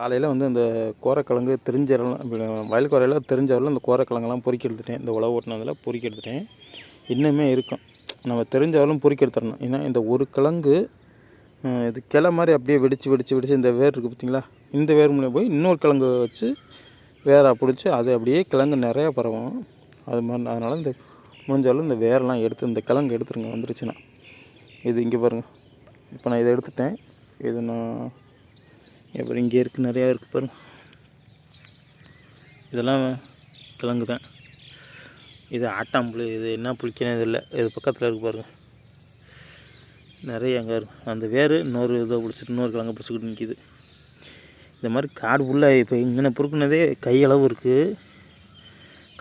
காலையில் வந்து இந்த கோரக்கிழங்கு தெரிஞ்சவரெல்லாம் வயல் குறையில் தெரிஞ்சவரில் இந்த கோரக்கிழங்கெல்லாம் பொறுக்கி எடுத்துட்டேன். இந்த உழவு ஓட்டினதில் பொறுக்கி எடுத்துட்டேன். இன்னுமே இருக்கும். நம்ம தெரிஞ்சவரெல்லாம் பொறுக்கி எடுத்துடணும். ஏன்னா இந்த ஒரு கிழங்கு இது கிளை மாதிரி அப்படியே வெடித்து வெடித்து வெடித்து இந்த வேர் இருக்குது பார்த்தீங்களா? இந்த வேர் மூலியம் போய் இன்னொரு கிழங்கு வச்சு வேரை பிடிச்சி அது அப்படியே கிழங்கு நிறையா பரவும். அது மாதிரி அதனால் இந்த முடிஞ்சாலும் இந்த வேரெல்லாம் எடுத்து இந்த கிழங்கு எடுத்துருங்க. வந்துருச்சுன்னா. இது இங்கே பாருங்கள் இப்போ நான் இதை எடுத்துட்டேன். இது நான் அப்புறம் இங்கே இருக்குது நிறையா இருக்குது பாருங்க. இதெல்லாம் கிழங்கு தான். இது ஆட்டாம்புளி இது என்ன புளிக்கணும் இது இல்லை இது பக்கத்தில் இருக்குது பாருங்கள் நிறைய அங்கே இருக்கும் அந்த வேர் இன்னொரு இதை பிடிச்சிட்டு இன்னொரு கிழங்கு பிடிச்சிக்கிட்டு நிற்கிது இந்த மாதிரி காடு ஃபுல்லாக இப்போ இங்கே பொறுக்குனதே கையளவு இருக்குது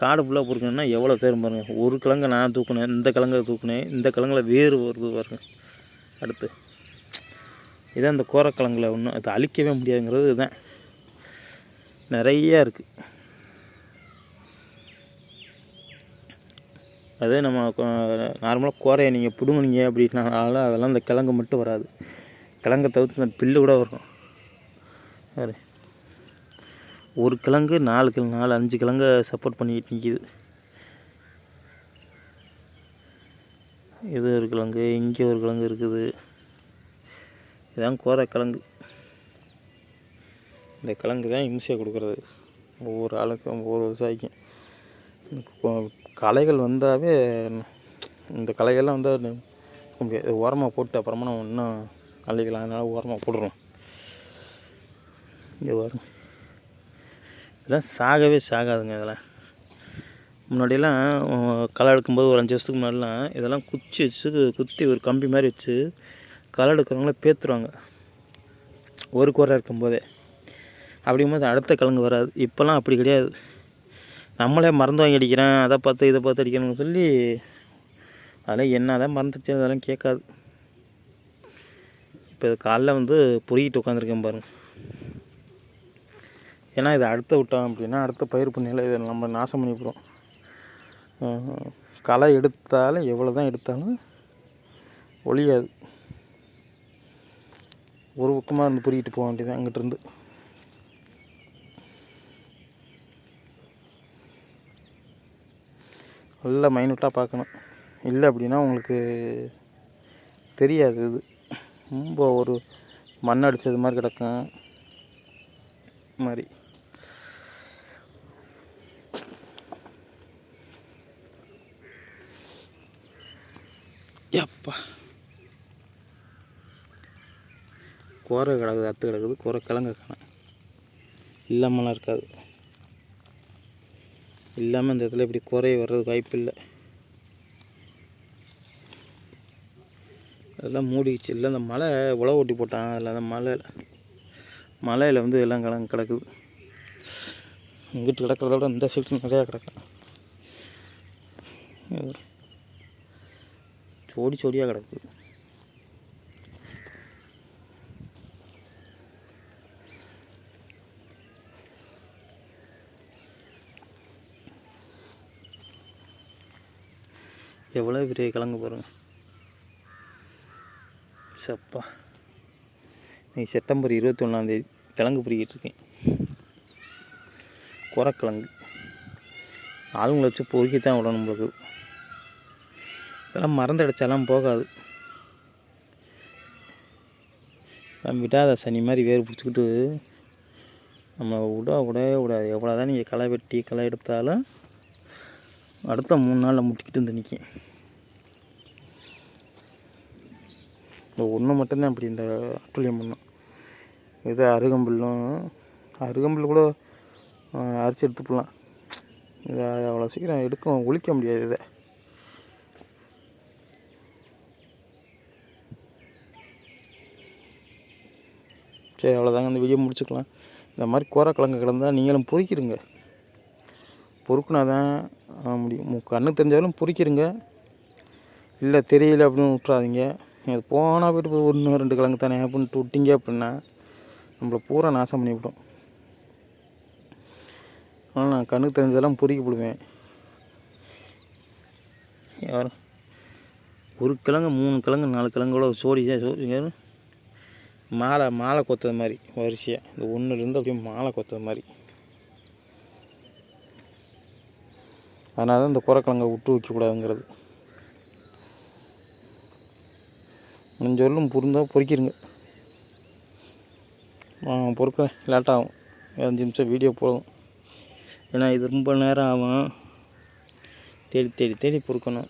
காடு ஃபுல்லாக பொறுக்கணுன்னா எவ்வளோ தேரும் பாருங்கள் ஒரு கிழங்கை நான் தூக்குனேன் இந்த கிழங்கை தூக்குனேன் இந்த கிழங்குல வேர் வருது பாருங்கள் அடுத்து. இதான் இந்த கோரக்கிழங்குல ஒன்றும் அதை அழிக்கவே முடியாதுங்கிறது இதுதான் நிறையா இருக்குது அதே நம்ம நார்மலாக கோரையை நீங்கள் பிடுங்குனீங்க அப்படின்னாலும் அதெல்லாம் இந்த கிழங்கு மட்டும் வராது. கிழங்கை தவிர்த்து இந்த பில்லு கூட வரும். வேறு ஒரு கிழங்கு நாலு கிழங்கு நாலு அஞ்சு கிழங்கு சப்போர்ட் பண்ணிக்கிட்டு நிற்கிது இது ஒரு கிழங்கு இங்கே ஒரு கிழங்கு இருக்குது. இதான் கோரைக்கிழங்கு இந்த கிழங்கு தான் இம்சையை கொடுக்குறது. ஒவ்வொரு ஆளுக்கும் ஒவ்வொரு விவசாயிக்கும். களைகள் வந்தாவே இந்த களைகள்லாம் வந்தால் முடியாது. உரமாக போட்டு அப்புறமா நம்ம இன்னும் அள்ளிக்கலாம் அதனால் உரமாக போடுறோம் இங்கே வரும் இதெல்லாம் சாகவே சாகாதுங்க இதெல்லாம். முன்னாடியெல்லாம் களை எடுக்கும்போது ஒரு அஞ்சு வருஷத்துக்கு முன்னாடிலாம் இதெல்லாம் குச்சி வச்சு குத்தி ஒரு கம்பி மாதிரி வச்சு களை எடுக்கிறவங்கள பேத்துருவாங்க. ஒரு குறை இருக்கும்போதே. அப்படிங்கும்போது அடுத்த கிழங்கு வராது. இப்போல்லாம் அப்படி கிடையாது. நம்மளே மருந்து வாங்கி அடிக்கிறேன் அதை பார்த்து இதை பார்த்து அடிக்கணும்னு சொல்லி அதெல்லாம் என்ன தான் மறந்துச்சு அதெல்லாம் கேட்காது. இப்போ இது காலைல வந்து பொறிக்கிட்டு உட்காந்துருக்கேன் பாருங்க. ஏன்னா இதை அடுத்த விட்டோம் அப்படின்னா அடுத்த பயிர் பண்ணியில் இதை நம்ம நாசம் பண்ணிவிடுவோம் களை எடுத்தாலும் எவ்வளோ தான் எடுத்தாலும் ஒழியாது. ஒரு பக்கமாக இருந்து புரியிட்டு போக வேண்டியது அங்கிட்டிருந்து நல்லா மைனூட்டாக பார்க்கணும். இல்லை அப்படின்னா உங்களுக்கு தெரியாது இது. ரொம்ப ஒரு மண் அடித்தது மாதிரி கிடக்கும். மாதிரி. எப்பா. கோரை கிடக்குது அத்து கிடக்குது கோரை கிழங்கு காணும் இல்லாமலாம் இருக்காது. இல்லாமல் இந்த இடத்துல இப்படி குறை வர்றதுக்கு வாய்ப்பு இல்லை. அதெல்லாம் மூடிச்சு இல்லை அந்த மலை உழவு ஓட்டி போட்டாங்க. அதில் அந்த மலையில் மலையில் வந்து எல்லாம் கிடங்கு கிடக்குது. இங்கிட்டு கிடக்கிறத விட இந்த சைடு நிறையா கிடக்கும் சோடி சோடியாக கிடக்குது எவ்வளோ பெரிய கிழங்கு பாருங்கள் சப்பா. நீ செப்டம்பர் இருபத்தொன்னாந்தேதி கிழங்கு பிடிக்கிட்டு இருக்கேன். குரக்கிழங்கு ஆளுங்களை வச்சு பொறுக்கி தான் விடணும் நம்மளுக்கு. இதெல்லாம் மறந்து போகாது. நம்ம விடாத சனி மாதிரி வேர் பிடிச்சிக்கிட்டு நம்ம விட விடவே விடாது. எவ்வளோ தான் நீங்கள் களை வெட்டி களை எடுத்தாலும் அடுத்த மூணு நாளில் முட்டிக்கிட்டு வந்து நிற்கும் இந்த ஒன்று மட்டும்தான் அப்படி இந்த அட்டுழியம் பண்ணும். இது அருகம்புல்லும் அருகம்புல் கூட அரிசி எடுத்துக்கலாம் இதை அவ்வளோ சீக்கிரம் எடுக்க ஒழிக்க முடியாது இதை. சரி அவ்வளோதாங்க இந்த வீடியோ முடிச்சுக்கலாம். இந்த மாதிரி கோரக்கிழங்கு கிடந்தால் நீங்களும் பொறிக்கிடுங்க. பொறுக்குனா தான் முடியும். கண்ணுக்கு கண்ணு தெரிஞ்சாலும் பொறிக்கிருங்க. இல்லை தெரியல அப்படின்னு விட்றாதீங்க அது போனால் போயிட்டு போய் ஒன்று ரெண்டு கிழங்கு தானே அப்படின்ட்டு விட்டிங்க அப்படின்னா நம்மளை பூரா நாசம் பண்ணிவிடும். ஆனால் நான் கண்ணுக்கு தெரிஞ்சதெல்லாம் பொறுக்கி போடுவேன் யாரும் ஒரு கிழங்கு மூணு கிழங்கு நாலு கிழங்கோட சோடி தான் சோடி மாலை மாலை கொத்தது மாதிரி வரிசையாக இந்த ஒன்றுலேருந்து அப்படியே மாலை கொத்தது மாதிரி. அதனால தான் இந்த குரக்கிழங்கை விட்டு வைக்கக்கூடாதுங்கிறது. முடிஞ்சவரையிலும் புரிந்தால் பொறிக்கிருங்க. பொறுக்க பொறுக்கிறேன். லேட்டாகும். அஞ்சு நிமிஷம் வீடியோ போதும் ஏன்னா இது ரொம்ப நேரம் ஆகும். தேடி தேடி தேடி பொறுக்கணும்.